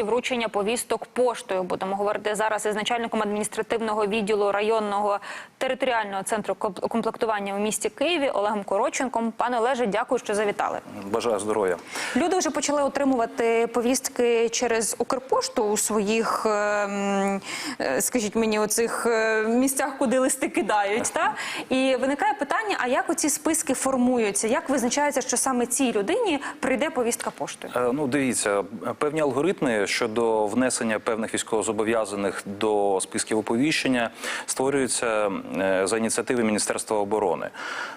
Вручення повісток поштою будемо говорити зараз із начальником адміністративного відділу районного територіального центру комплектування у місті Києві Олегом Короченком. Пане Олеже, дякую, що завітали. Бажаю здоров'я. Люди вже почали отримувати повістки через Укрпошту у своїх, е, м, е, скажіть мені, оцих е, місцях, куди листи кидають. Та? І виникає питання: а як оці списки формуються? Як визначається, що саме цій людині прийде повістка поштою? Е, Ну, дивіться, певні алгоритми щодо внесення певних військовозобов'язаних до списків оповіщення створюються е, за ініціативи Міністерства оборони.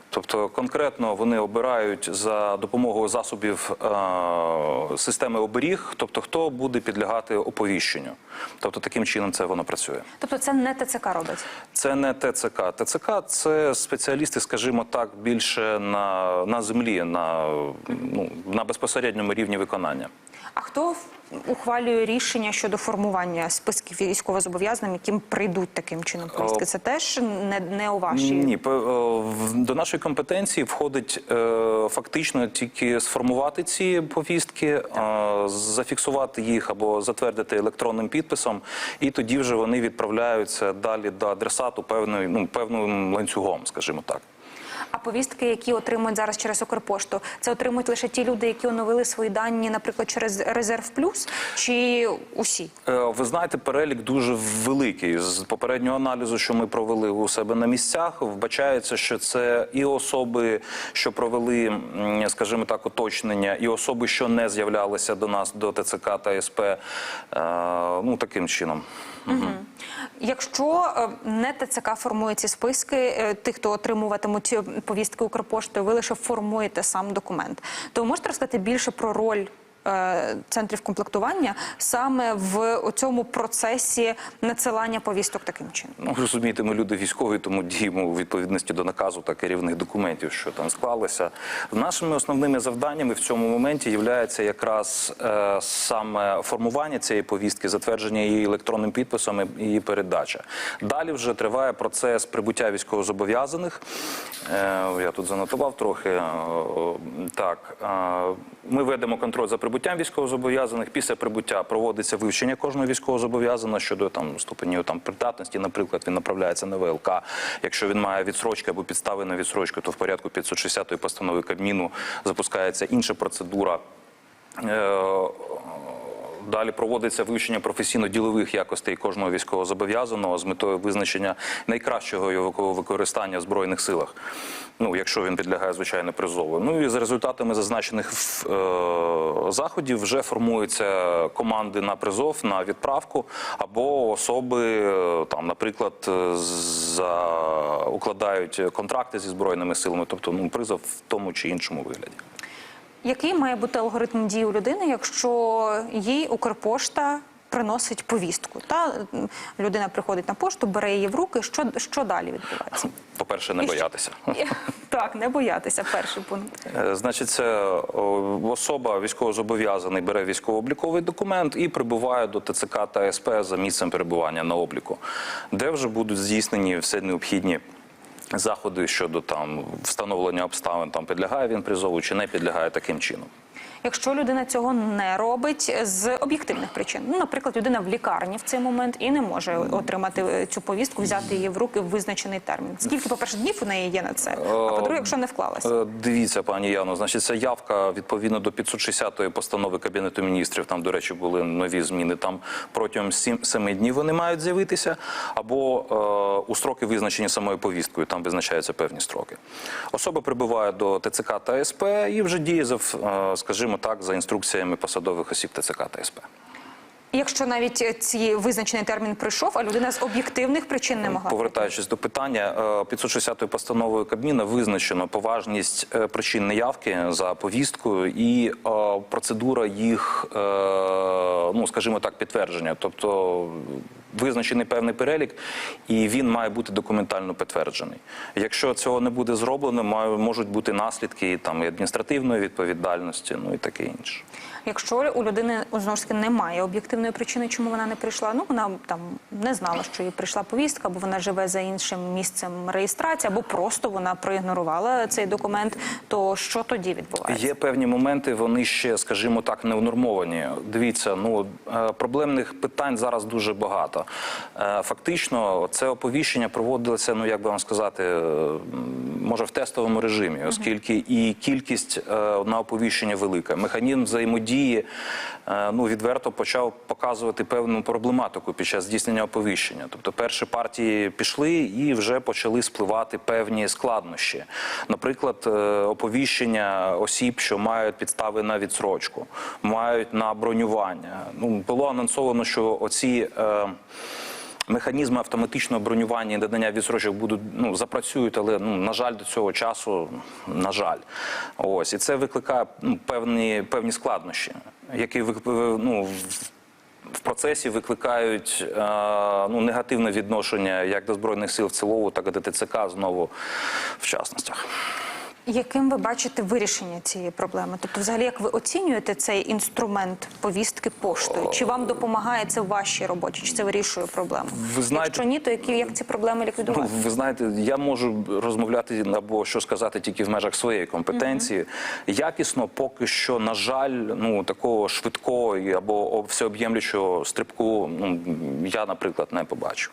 Тобто, конкретно вони обирають за допомогою засобів е, системи оберіг, тобто хто буде підлягати оповіщенню. Тобто, таким чином це воно працює. Тобто це не ТЦК робить. Це не ТЦК. ТЦК це спеціалісти, скажімо так, більше на, на землі, на, ну, на безпосередньому рівні виконання. А хто ухвалює рішення щодо формування списків військовозобов'язаним, яким прийдуть таким чином повістки? Це теж не, не у вашій Ні, до нашої компетенції входить е, фактично тільки сформувати ці повістки, е, зафіксувати їх або затвердити електронним підписом, і тоді вже вони відправляються далі до адресату певною, ну певним ланцюгом, скажімо так. А повістки, які отримують зараз через Укрпошту, це отримують лише ті люди, які оновили свої дані, наприклад, через резерв плюс, чи усі? Е, Ви знаєте, перелік дуже великий. З попереднього аналізу, що ми провели у себе на місцях, вбачається, що це і особи, що провели, скажімо так, уточнення, і особи, що не з'являлися до нас до ТЦК та СП. е, Ну таким чином. Якщо е, не ТЦК формує ці списки, е, тих, хто отримуватимуть е, повістки Укрпоштою, ви лише формуєте сам документ, то можете розказати більше про роль центрів комплектування саме в цьому процесі надсилання повісток таким чином? Ну, розумієте, ми люди військові, тому діємо у відповідності до наказу та керівних документів, що там склалися. Нашими основними завданнями в цьому моменті є якраз е, саме формування цієї повістки, затвердження її електронним підписом і її передача. Далі вже триває процес прибуття військовозобов'язаних. Е, я тут занотував трохи. Е, так, е, ми ведемо контроль за прибуттям військовозобов'язаних. Після прибуття проводиться вивчення кожного військовозобов'язаного щодо там ступенів там придатності. Наприклад, він направляється на ВЛК. Якщо він має відсрочки або підстави на відсрочку, то в порядку 560 постанови Кабміну запускається інша процедура. Е, Далі проводиться вивчення професійно-ділових якостей кожного військовозобов'язаного з метою визначення найкращого його використання в збройних силах. Ну, якщо він підлягає звичайно призову. Ну і за результатами зазначених е, заходів вже формуються команди на призов, на відправку, або особи е, там, наприклад, е, за укладають контракти зі збройними силами, тобто ну призов в тому чи іншому вигляді. Який має бути алгоритм дії у людини, якщо їй Укрпошта приносить повістку? Та людина приходить на пошту, бере її в руки. Що, що далі відбувається? По-перше, не І що- боятися. Так, не боятися. Перший пункт. Е, Значить, це особа військовозобов'язаний бере військово-обліковий документ і прибуває до ТЦК та СП за місцем перебування на обліку, де вже будуть здійснені все необхідні. Заходи щодо там встановлення обставин, там підлягає він призову чи не підлягає таким чином. Якщо людина цього не робить з об'єктивних причин, ну, наприклад, людина в лікарні в цей момент і не може отримати е, цю повістку, взяти її в руки в визначений термін. Скільки, по-перше, днів у неї є на це? А по-друге, якщо не вклалася. Е, Дивіться, пані Яно, значить, ця явка відповідно до 560-ї постанови Кабінету міністрів. Там, до речі, були нові зміни. Там протягом 7 днів вони мають з'явитися, або е, у строки визначені самою повісткою. Там визначаються певні строки. Особа прибуває до ТЦК та СП і вже діє за, е, скажімо так, за інструкціями посадових осіб ТЦК та СП. Якщо навіть ці визначений термін прийшов, а людина з об'єктивних причин не могла. Повертаючись до питання, е, 560 постановою Кабміна визначено поважність е, причин неявки за повісткою і е, процедура їх, е, ну скажімо так, підтвердження. Тобто визначений певний перелік, і він має бути документально підтверджений. Якщо цього не буде зроблено, можуть бути наслідки там і адміністративної відповідальності, ну і таке інше. Якщо у людини знову ж таки немає об'єктивної причини, чому вона не прийшла, ну вона там не знала, що їй прийшла повістка, або вона живе за іншим місцем реєстрації, або просто вона проігнорувала цей документ, то що тоді відбувається? Є певні моменти, вони ще, скажімо так, не унормовані. Дивіться, ну е, проблемних питань зараз дуже багато. Е, Фактично, це оповіщення проводилося, ну як би вам сказати, е, може в тестовому режимі, оскільки і кількість е, на оповіщення велика. Механізм взаємодії ну відверто почав показувати певну проблематику під час здійснення оповіщення. Тобто, перші партії пішли і вже почали спливати певні складнощі. Наприклад, оповіщення осіб, що мають підстави на відсрочку, мають на бронювання. Ну було анонсовано, що оці. Е, Механізми автоматичного бронювання і надання відсрочок будуть ну запрацюють, але ну на жаль, до цього часу на жаль, ось і це викликає ну, певні певні складнощі, які ну, в- процесі викликають е, ну негативне відношення як до збройних сил в цілому, так і до ТЦК знову в частностях. Яким ви бачите вирішення цієї проблеми? Тобто, взагалі, як ви оцінюєте цей інструмент повістки поштою? Чи вам допомагає це в вашій роботі? Чи це вирішує проблему? Ви знаєте- Якщо ні, то які як ці проблеми ліквідувати? Ну, ви знаєте, я можу розмовляти або що сказати тільки в межах своєї компетенції. Якісно, поки що, на жаль, ну такого швидкого або всеоб'ємлячого стрибку, ну я, наприклад, не побачу.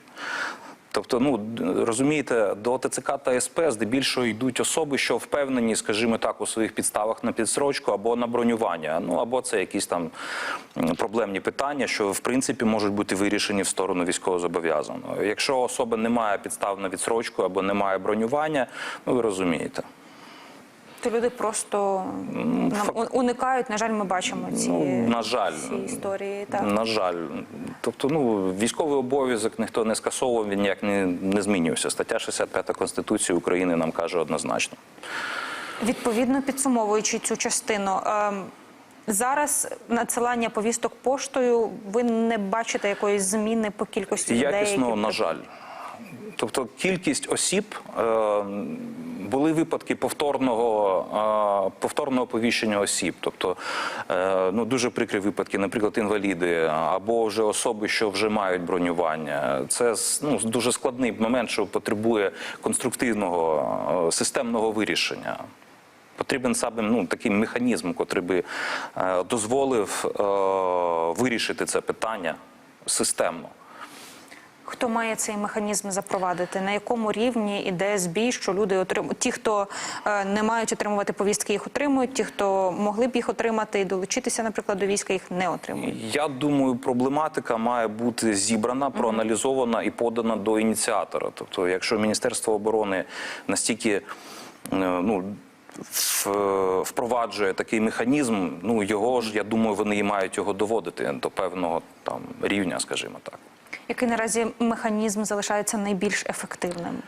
Тобто, ну розумієте, до ТЦК та СП здебільшого йдуть особи, що впевнені, скажімо так, у своїх підставах на підсрочку або на бронювання. Ну або це якісь там проблемні питання, що в принципі можуть бути вирішені в сторону військовозобов'язаного. Якщо особа не має підстав на відсрочку або не має бронювання, ну ви розумієте. То люди просто нам уникають. На жаль, ми бачимо ці, Ну, на жаль. ці історії. Так. На жаль, тобто, ну військовий обов'язок ніхто не скасовував, він ніяк не, не змінювався. Стаття 65 Конституції України нам каже однозначно. Відповідно підсумовуючи цю частину. ем, Зараз надсилання повісток поштою. Ви не бачите якоїсь зміни по кількості людей? Якісно, які на жаль. Тобто кількість осіб е, були випадки повторного, е, повторного оповіщення осіб. Тобто е, ну, дуже прикрі випадки, наприклад, інваліди або вже особи, що вже мають бронювання. Це ну, дуже складний момент, що потребує конструктивного системного вирішення. Потрібен саме ну, такий механізм, який би дозволив вирішити це питання системно. Хто має цей механізм запровадити? На якому рівні іде збій, що люди отримують? Ті, хто е, не мають отримувати повістки, їх отримують. Ті, хто могли б їх отримати і долучитися, наприклад, до війська, їх не отримують. Я думаю, проблематика має бути зібрана, проаналізована і подана до ініціатора. Тобто, якщо Міністерство оборони настільки е, ну. Впроваджує такий механізм, ну його ж я думаю, вони і мають його доводити до певного там рівня, скажімо так. Який наразі механізм залишається найбільш ефективним?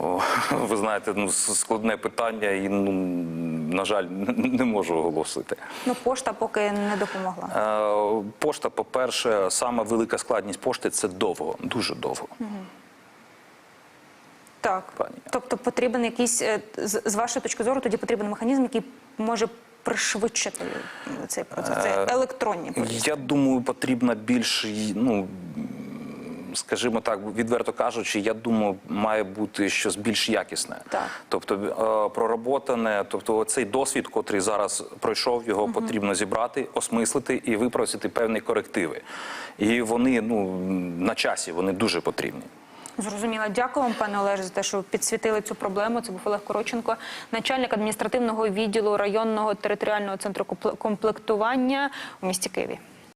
О, ви знаєте, ну складне питання, і ну на жаль, не можу оголосити. Ну, пошта поки не допомогла. Е, Пошта, по-перше, сама велика складність пошти це довго, дуже довго. Так, Пані. тобто потрібен якийсь е, з вашої точки зору, тоді потрібен механізм, який може пришвидшити цей процес. Це Е, електронні повістки. Я думаю, потрібна більш, ну скажімо так, відверто кажучи, я думаю, має бути щось більш якісне. Так. Тобто е, проработане, тобто цей досвід, котрий зараз пройшов, його потрібно зібрати, осмислити і випросити певні корективи. І вони ну на часі, вони дуже потрібні. Зрозуміло. Дякую вам, пане Олеже, за те, що підсвітили цю проблему. Це був Олег Короченко, начальник адміністративного відділу районного територіального центру комплектування у місті Києві.